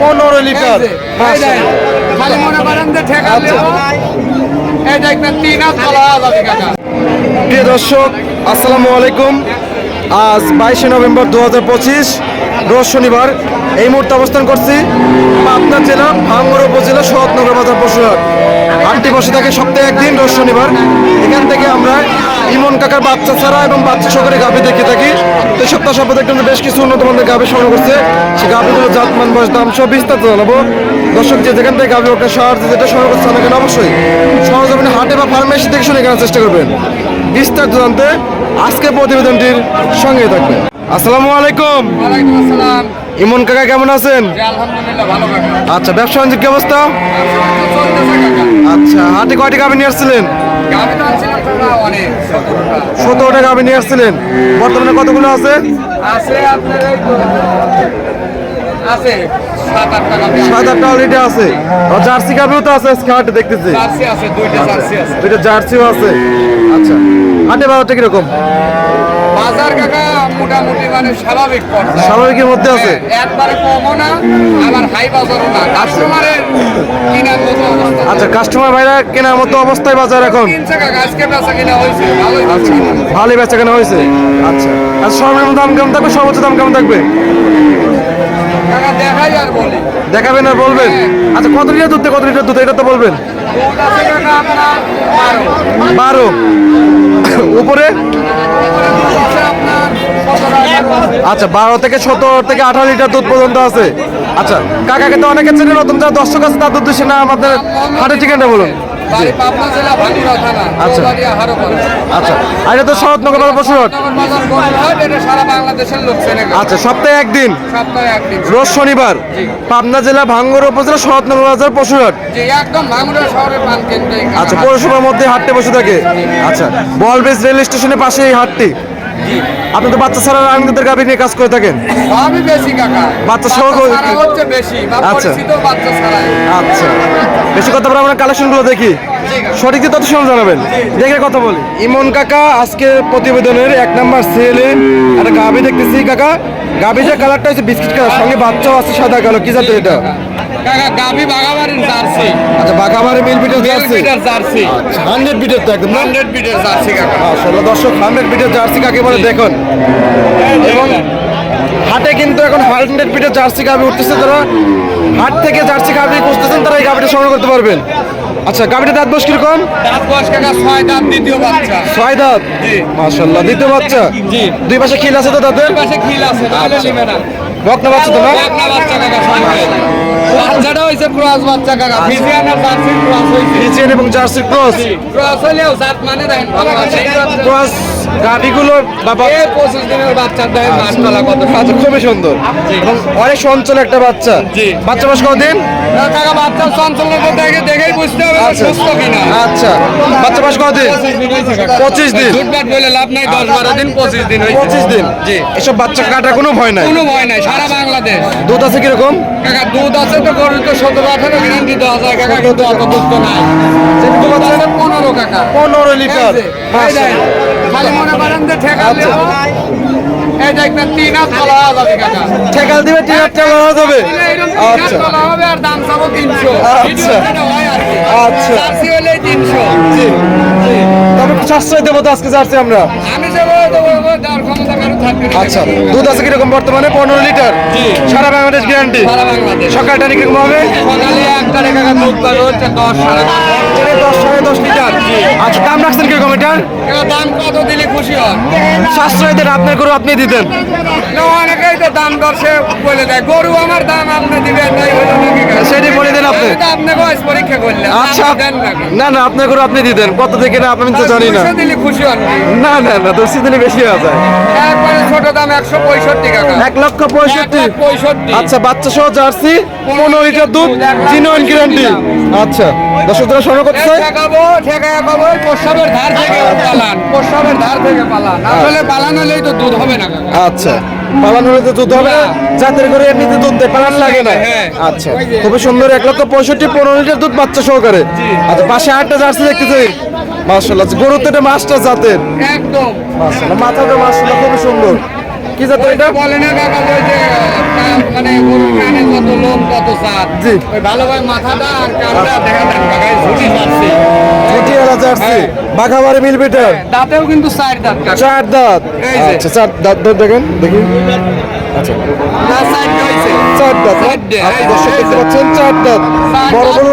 পনেরো লিটার। খালি মনে করেন যে ঠেকা আচ্ছা। দেবো তিন হাত বলা যাবে কাকা। প্রিয় দর্শক আসসালামু আলাইকুম। আজ বাইশে নভেম্বর দু হাজার পঁচিশ। রোজ শনিবার এই মুহূর্তে অবস্থান করছি পাবনা জেলা ভাঙ্গুর উপজেলা শরৎনগর বাজার পশুহাট। আটটি বসে থাকে সপ্তাহে একদিন, রোজ শনিবার। এখান থেকে আমরা ইমন কাকার বাচ্চা ছাড়া এবং বাচ্চা সহকারে গাভি দেখে থাকি। তো সপ্তাহ সপ্তাহে দেখলাম বেশ কিছু উন্নত মানের গাভি সংগ্রহ করছে। সেই গাভিগুলো জাতমান, বয়স, দাম সব বিস্তারিত জানাব। দর্শক, যে যেখান থেকে গাভি ওটা শহর যেটা সংগ্রহ করছে আমাকে অবশ্যই সহজমিনে হাটে বা ফার্মেসি থেকে শুনে কেনার চেষ্টা করবেন। বিস্তারিত জানতে আজকে প্রতিবেদনটির সঙ্গে থাকবে আসসালামু আলাইকুম। ওয়ালাইকুম আসসালাম। ইমন কাকা কেমন আছেন? আলহামদুলিল্লাহ ভালো কাকা। আচ্ছা ব্যবসা বাণিজ্যের কি অবস্থা? আচ্ছা হাটে কয়টি গাভি নিয়ে আসছিলেন সতেরোটা। গাভি নিয়ে আসছিলেন বর্তমানে কতগুলো আছে? সাত আটটা অলরেডি জার্সি গাভিও তো আছে হাটে দেখতেছি। আছে। দুইটা জার্সিও আছে। আচ্ছা হাটে বাজারটা কীরকম? বাজার কাকা মোটামুটি মানে স্বাভাবিক স্বাভাবিকের মধ্যে আছে? হ্যাঁ, একবারে কমও না আবার হাই বাজারও না। কাস্টমারের কিনার মতো অবস্থা। আচ্ছা কাস্টমার ভাইরা কেনার মতো অবস্থায় বাজার এখন? আজকে বেচা কিনা হয়েছে ভালোই আচ্ছা ভালোই বেচা কেনা হয়েছে? আচ্ছা আর সর্বনিম্ন দাম কেমন থাকবে? সর্বোচ্চ দাম কেমন থাকবে? দেখাই আর বলি। দেখাবেন আর বলবেন? আচ্ছা কত লিটার দুধ কত লিটার দুধ? এটা তো বলবেন। বারো। উপরে? আচ্ছা বারো থেকে সতেরো থেকে আঠারো লিটার দুধ পর্যন্ত আছে। আচ্ছা কাকাকে তো অনেকে চেনে নতুন যারা দর্শক আছে তার উদ্দেশ্যে না আমাদের হাটের ঠিকানা বলুন। আচ্ছা। আচ্ছা আর এটা তো শরৎনগর। আচ্ছা সপ্তাহে একদিন? রোজ শনিবার? পাবনা জেলা ভাঙ্গর উপজেলা শরৎনগর বাজার আচ্ছা পৌরসভার মধ্যে হাটটি বসে থাকে। আচ্ছা বলবেজ রেল স্টেশনের পাশে এই হাটটি। আপনি তো বাচ্চা ছাড়া রানীদের গাভী নিয়ে কাজ করে থাকেন? সবই বেশি কাকা। বাচ্চা সহ ছাড়া হচ্ছে বেশি আচ্ছা। পরিচিত বাচ্চা ছাড়াই আচ্ছা। বেশি কথা বলে আমরা কালেকশনগুলো দেখি। সঠিক তত সময় জানাবেন। দেখে কথা বলি। ইমন কাকা আজকে প্রতিবেদনের এক নাম্বার সেলে একটা গাভি দেখতেছি কাকা। গাভি যে কালারটা হচ্ছে বিস্কিট কালার সঙ্গে বাচ্চাও আছে সাদা কালো কি জাতীয় এটা? কাকা গাবি বাগাবাড়ির জার্সি। আচ্ছা মিল বিটের জার্সি? বিটের জার্সি। হান্ড্রেড বিটের তো একদম হান্ড্রেড বিটের জার্সি কাকা। আসলে দর্শক হান্ড্রেড বিটের জার্সি কাকে বলে দেখুন। এবং হাটে কিন্তু এখন হান্ড্রেড বিটের জার্সি গাভি উঠতেছে তারা হাট থেকে জার্সি গাভি খুঁজতেছেন তারা এই গাভিটা সংগ্রহ করতে পারবেন। আচ্ছা গাভিটা দাঁত বস কীরকম? দাঁত কাকা ছয় দাঁত দ্বিতীয় বাচ্চা। ছয় দাঁত? জি। মাশাল্লাহ দ্বিতীয় বাচ্চা? জি। দুই পাশে খিল আছে তো তাদের? দুই পাশে খিল আছে তাহলে নিবে না। বকনা বাচ্চা তো না? বকনা বাচ্চা কাকা সঙ্গে বাচ্চাটা হইছে ক্রস বাচ্চা কাকা। ফিজিয়ান আর জার্সি ক্রস হইছে। ফিজিয়ান এবং জার্সি ক্রস? ক্রস হলেও জাত মানে দেখেন বাচ্চা- ক্রস গাভিগুলো পঁচিশ দিনের বাচ্চার মাসতলা কত আচ্ছা খুবই সুন্দর। এবং অনেক চঞ্চল একটা বাচ্চা। বাচ্চা কাকা দেখেই বুঝতে হবে আচ্ছা। সুস্থ কিনা। আচ্ছা। বাচ্চা পঁচিশ দিন হয়েছে কাকা। পঁচিশ দিন। দুধ বলে লাভ নাই দশ বারো দিন পঁচিশ দিন পঁচিশ দিন। জি। এসব বাচ্চা কাটার কোনো ভয় নাই? কোনো ভয় নাই সারা বাংলাদেশ। দুধ আছে কীরকম? কাকা দুধ আছে তো গরু তো সতেরো আঠারো গ্যারান্টি দেওয়া যায় কাকা কিন্তু অত দুধ তো নাই। পনেরো কাকা। পনেরো লিটার। মনে আচ্ছা। ঠেকাল দিবে। তিন হাজার টাকা আচ্ছা। আর দাম চাবো তিনশো। আচ্ছা। আচ্ছা। তিনশো। তবে সাশ্রয় দেবো তো আজকে যাচ্ছি আমরা। আচ্ছা দুধ আছে কীরকম বর্তমানে? পনেরো লিটার। সারা বাংলাদেশ গ্যারান্টি সকালটা কীরকম হবে? সকালে একটা দশ। সাড়ে দশ দশ লিটার। আচ্ছা দাম রাখছেন কীরকম এটার দাম কত দিলে খুশি হন সাশ্রয় দেন আপনার করে আপনি দিতেন। না, অনেকেই তো দাম দর সে বলে দেয়। গরু আমার দাম আপনি দিবেন তাই হলো নাকি কাকা? সেটাই বলে দেন আপনি। আপনাকে বয়স পরীক্ষা করলে আচ্ছা না না আপনার করে আপনি দিতেন। কত থেকে না আপনি তো জানি না। দিলে খুশি হন না না না দশ দিনে বেশি হয়ে যায়। একবারে ছোট দাম একশো পঁয়ষট্টি টাকা। এক লক্ষ পঁয়ষট্টি। পঁয়ষট্টি। আচ্ছা বাচ্চা সহ জার্সি পনেরো লিটার দুধ জিনোইন গ্যারান্টি আচ্ছা দর্শক যারা সংগ্রহ করতে চায় ঠেকায় পাবো ওই প্রস্রাবের ধার থেকে পালান। প্রস্রাবের ধার থেকে পালান। আসলে পালান হলেই তো দুধ হবে না আচ্ছা। পালান হলে তো দুধ হবে না। জাতের করে এমনিতে দুধ দেয় পালান লাগে না। হ্যাঁ। আচ্ছা। খুবই সুন্দর এক লক্ষ পঁয়ষট্টি পনেরো লিটার দুধ বাচ্চা সহকারে। আচ্ছা পাশে আটটা জার্সি দেখতেছি। মার্শাল্লাহ গরুর তো এটা মাছটা জাতের। একদম। মার্শাল্লাহ মাথাটা মার্শাল্লাহ খুবই সুন্দর। কি জাতের এটা? বলে না কাকা ওই যে মানে গরুর কানে যত কত সাত জি। ওই ভালো ভাই মাথাটা আর কানটা দেখা দেন কাকা ঝুটি জার্সি। হ্যাঁ। বাঘাবাড়ি মিল বিটার? দাঁতেও কিন্তু চার দাঁত চার দাঁত। আচ্ছা চার দাঁত দেখেন দেখি। আচ্ছা। চার দাঁত। দেখতে পাচ্ছেন চার বড় বড়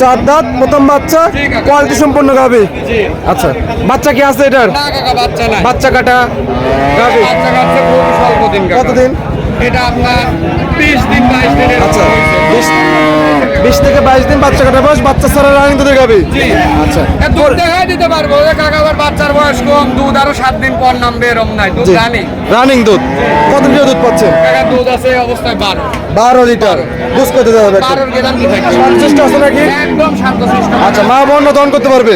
চার দাঁত প্রথম বাচ্চা। কোয়ালিটি সম্পন্ন গাবি আচ্ছা বাচ্চা কি আছে এটার? বাচ্চা কাটা গাবি। কতদিন? এটা আপনার দিন আচ্ছা বিশ থেকে বাইশ দিন বাচ্চা কাটা বয়স বাচ্চা ছাড়া রানিং দুধের গাবি আচ্ছা। দুধ দেখাই দিতে পারব কাকা আবার বাচ্চার বয়স কম দুধ আরও সাত দিন পর নামবে এরম নাই দুধ জানি রানিং। দুধ। কত লিটার দুধ পাচ্ছেন কাকা দুধ আছে অবস্থায় বারো। বারো লিটার। বারোর গ্যারান্টি থাকে? সন্তুষ্ট আছে নাকি? একদম শান্ত আচ্ছা মা বোন দহন করতে পারবে?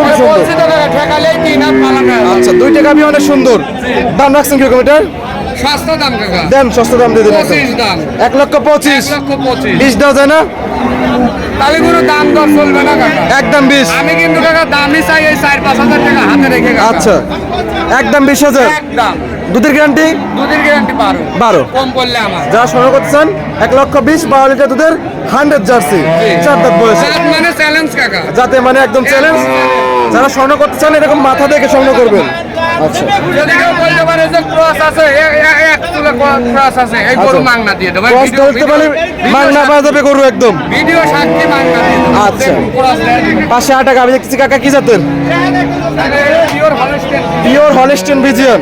আচ্ছা। আচ্ছা দুইটা গাবি অনেক সুন্দর। দাম রাখছেন কীরকম এটার? সস্তা দাম কাকা। দেন সস্তা দাম দিয়ে দিন দাম। এক লক্ষ পঁচিশ। লক্ষ পঁচিশ। বিশ দেওয়া যায় না? তাহলে কোনো দাম দর চলবে না কাকা। একদম বিশ। আমি কিন্তু কাকা দামই চাই এই চার পাঁচ হাজার টাকা হাতে রেখে। আচ্ছা। একদম বিশ হাজার। একদম দুধের গ্যারান্টি দুধের গ্যারান্টি বারো। বারো। কম করলে আমার। যারা সংগ্রহ করতে চান এক লক্ষ বিশ বারো লিটার দুধের হান্ড্রেড জার্সি চার দাঁত মানে চ্যালেঞ্জ কাকা। যাতে মানে একদম চ্যালেঞ্জ যারা স্বর্ণ করতে চান এরকম মাথা দেখে স্বর্ণ করবেন। যদি কেউ বলতে পারে যে ক্রস আছে এ- এ- এক তুলে ক্রস আছে এই গরু আচ্ছা। মাংনা দিয়ে দেবো। ক্রস ধরতে পারলে মাংনা পাওয়া যাবে গরু একদম। ভিডিও সাক্ষী মাংনা দিয়ে দেবো। আচ্ছা। দেয়। পাশে আটা কাকা কি জাতের। পিওর হলিস্টিন বিজিয়ান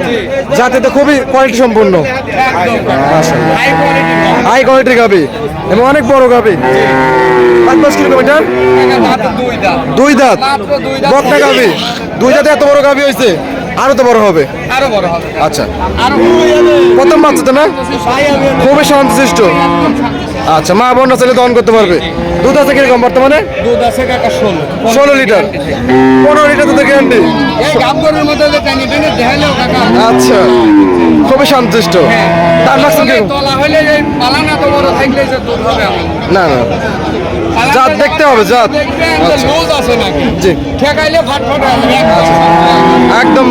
যাতে তো খুবই কোয়ালিটি সম্পূর্ণ। হাই কোয়ালিটি কোয়ালিটির গাবি। এবং অনেক বড় গাবি। পাঁচ কিলোমিটার? দাঁত। দুই দাঁত। গাবি। দুই দাঁতে এত বড় গাবি হয়েছে আরও তো বড় হবে? আরও বড় হবে। আচ্ছা। প্রথম বাচ্চা তো না? খুবই শান্তশিষ্ট আচ্ছা মা বোনরা চাইলে দহন করতে পারবে। দুধ আছে কীরকম বর্তমানে? দুধ আছে কাকা ষোলো। ষোলো লিটার। পনেরো লিটার দুধের গ্যারান্টি আচ্ছা খুবই শান্তশিষ্ট দাম রাখছেন আসলে কীরকম? তলা হইলে এই পালানা তো বড় থাকলে যে দুধ হবে আমার। না না। জাত দেখতে হবে, জাত। আছে নাকি? জি। ঠেকাইলে ফাটফাট একদম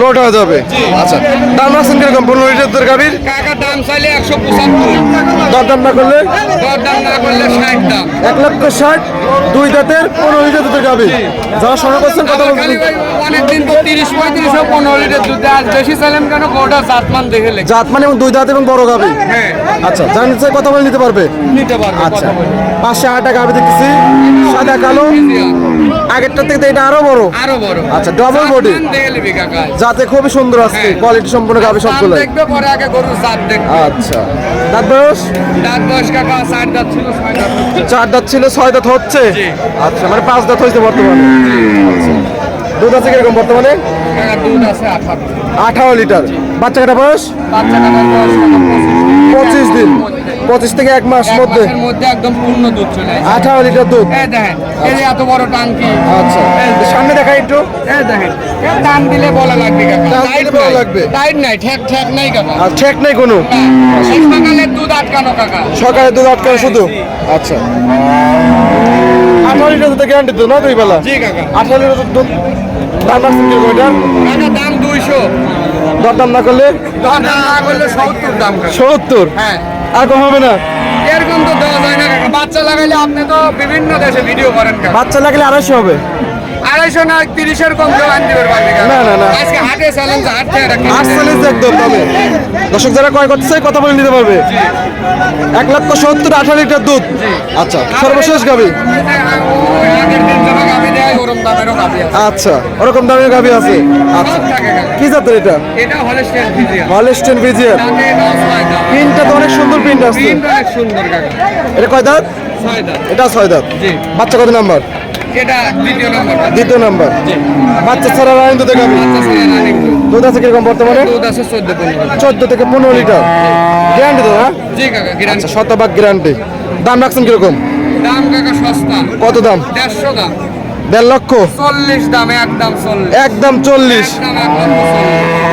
লোড হয়ে যাবে। আচ্ছা। দাম রাখছেন কীরকম? পনেরো লিটার কাকা দাম চাইলে একশো পঁচাত্তর। দরদাম না করলে? না করলে ষাট দাম। এক লক্ষ ষাট দুই দাঁতের পনেরো লিটার দুধের গাবি যারা করছেন কথা বলছেন অনেকদিন তো তিরিশ পঁয়ত্রিশ পনেরো লিটার দুধ। আজ বেশি চাইলেন কেন? গোটা জাতমান দেখে লেগে জাত মানে এবং দুই দাঁত এবং বড় গাবি হ্যাঁ। আচ্ছা জানতে চাই কথা বলে নিতে পারবে। নিতে পারবে আচ্ছা। পাশে আটা গাবি দেখতেছি। সাদা কালো। আগেরটার থেকে এটা আরও বড়। আরও বড়। আচ্ছা, নিবি কাকা যাতে খুবই সুন্দর আছে হ্যাঁ। কোয়ালিটি সম্পূর্ণ গাবি সবগুলো দেখবে পরে আগে গরুর জাত দেখবে। আচ্ছা। দাঁত বয়স? দাঁত বয়স কাকা ষাট দাঁত ছিল ছয় দাঁত চার দাঁত ছিল ছয় দাঁত হচ্ছে? আচ্ছা মানে পাঁচ দাঁত হয়েছে বর্তমানে। আচ্ছা। দুধ আছে কীরকম বর্তমানে? দুধ আছে আঠারো। লিটার। বাচ্চা কাটা বয়স? বাচ্চা কাটার বয়স পঁচিশ দিন। পঁচিশ থেকে এক মাস মধ্যে? মধ্যে একদম পূর্ণ দুধ চলে আঠারো লিটার দুধ? দেখেন এই এত বড় টাঙ্কি। আচ্ছা। সামনে দেখা একটু। দেখেন টান দিলে বলা লাগবে টাইট বলা লাগবে। টাইট নাই ঠেক ঠেক নাই কাকা। আর ঠেক নেই কোনো? সকালে দুধ আটকানো কাকা। সকালে দুধ আটকানো শুধু? আচ্ছা। আঠারো লিটার দুধ গ্যারান্টি তো না দুই বেলা? জি কাকা। আঠারো লিটার দুধ দাম দুইশো। দরদাম না করলে? দর দাম না করলে সত্তর দাম সত্তর? হ্যাঁ। আর কম হবে না। এরকম তো দেওয়া যায় না বাচ্চা লাগাইলে আপনি তো বিভিন্ন দেশে ভিডিও করেন বাচ্চা লাগলে আড়াইশো হবে। আড়াইশো না তিরিশের কম কেউ আনতে পারবে না। না, না। আজকে হাটে চ্যালেঞ্জ হাট রাখি একদম দামে দর্শক যারা ক্রয় করতে চাই কথা বলে নিতে পারবে। এক লক্ষ সত্তর আঠারো লিটার দুধ। আচ্ছা সর্বশেষ গাবি আচ্ছা ওরকম দামের গাবি আছে। আচ্ছা কি জাতের এটা? হলস্টেন দাঁত প্রিন্টটা তো অনেক সুন্দর প্রিন্ট আছে এটা কয় দাঁত? এটা ছয় দাঁত। বাচ্চা কত নাম্বার? এটা দ্বিতীয় নম্বর দ্বিতীয় নাম্বার। বাচ্চা ছাড়া রানিং দুধে গাবি দুধ। আছে কীরকম বর্তমানে? দুধ আছে চোদ্দ চোদ্দ থেকে পনেরো লিটার। গ্যারান্টি তো না জি কাকা গ্রাম আচ্ছা শতভাগ গ্যারান্টি দাম রাখছেন কীরকম? দাম কাকা সস্তা। কত দাম? দেড়শো দাম। দেড় লক্ষ? চল্লিশ দাম একদম চল্লিশ। একদম চল্লিশ।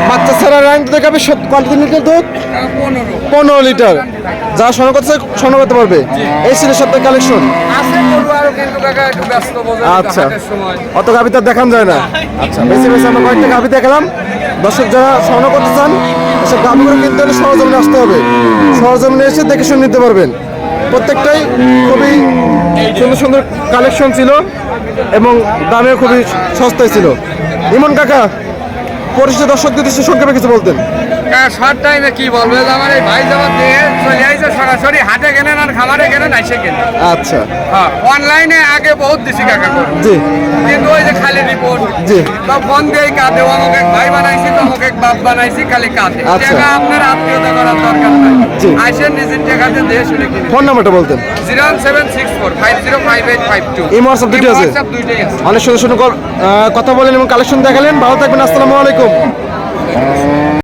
বাচ্চা ছাড়া লাইন দুধে গাবি কত লিটার দুধ? পনেরো। পনেরো লিটার। যারা স্বর্ণ করতে স্বর্ণ করতে পারবে? এই ছিল সপ্তাহে কালেকশন আচ্ছা। অত গাভি তো দেখান যায় না। আচ্ছা বেশি বেশি আমরা কয়েকটা গাভি দেখালাম। দর্শক যারা স্বর্ণ করতে চান আচ্ছা গাভিগুলো কিনতে হলে সরজমিনে আসতে হবে। সরজমিনে এসে দেখে শুনে নিতে পারবেন। প্রত্যেকটাই খুবই সুন্দর সুন্দর কালেকশন ছিল এবং দামে খুবই সস্তায় ছিল। ইমন কাকা পরিচিত দর্শকদের উদ্দেশ্যে সংক্ষেপে কিছু বলতেন। শর্ট টাইমে কি বলব? আমার এই ভাই যাবার দিয়ে চলে আইছে সরাসরি হাটে কেনেন আর খামারে কেনেন আইসে কেনেন। আচ্ছা। হ্যাঁ অনলাইনে আগে বহুত দিছি কাকা। জি। কিন্তু খালি রিপোর্ট। ফোন দিয়ে কাঁদে অমুক এক ভাই বানাইছি তমুক এক বাপ বানাইছি খালি কাঁদে। আচ্ছা। টাকা আপনার আত্মীয়তা করার দরকার নাই। জি। আইসেন নিজের টাকাতে দিয়ে শুনে কিনে। ফোন নাম্বারটা বলতেন। Zero seven six four five zero five eight five two. এই হোয়াটসঅ্যাপ দুটোই আছে? অনেক সুন্দর সুন্দর কথা বলেন এবং কালেকশন দেখালেন। ভালো থাকবেন। আসসালামু আলাইকুম।